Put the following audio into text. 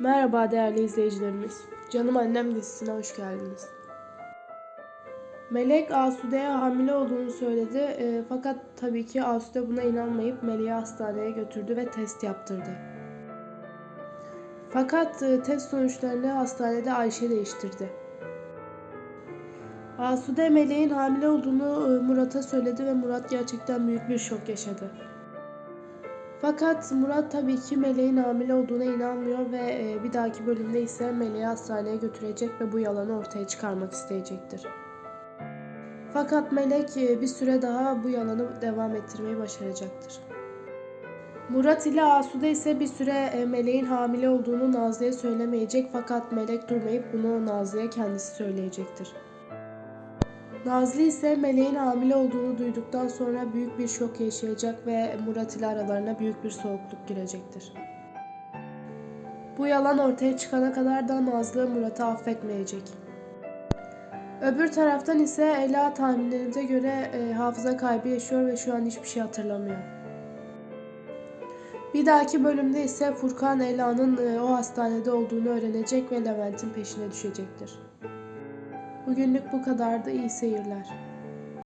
Merhaba değerli izleyicilerimiz. Canım Annem dizisine hoş geldiniz. Melek Asude'ye hamile olduğunu söyledi e, fakat tabii ki Asude buna inanmayıp Melek'i hastaneye götürdü ve test yaptırdı. Fakat e, test sonuçlarını hastanede Ayşe değiştirdi. Asude Melek'in hamile olduğunu e, Murat'a söyledi ve Murat gerçekten büyük bir şok yaşadı. Fakat Murat tabii ki Meleğin hamile olduğuna inanmıyor ve e, bir dahaki bölümde ise Meleği hastaneye götürecek ve bu yalanı ortaya çıkarmak isteyecektir. Fakat Melek e, bir süre daha bu yalanı devam ettirmeyi başaracaktır. Murat ile Asude ise bir süre e, Meleğin hamile olduğunu Nazlı'ya söylemeyecek fakat Melek durmayıp bunu Nazlı'ya kendisi söyleyecektir. Nazlı ise Meleğin hamile olduğunu duyduktan sonra büyük bir şok yaşayacak ve Murat ile aralarına büyük bir soğukluk girecektir. Bu yalan ortaya çıkana kadar da Nazlı Murat'ı affetmeyecek. Öbür taraftan ise Ela tahminlerimize göre e, hafıza kaybı yaşıyor ve şu an hiçbir şey hatırlamıyor. Bir dahaki bölümde ise Furkan Ela'nın e, o hastanede olduğunu öğrenecek ve Levent'in peşine düşecektir. Bugünlük bu kadardı. İyi seyirler.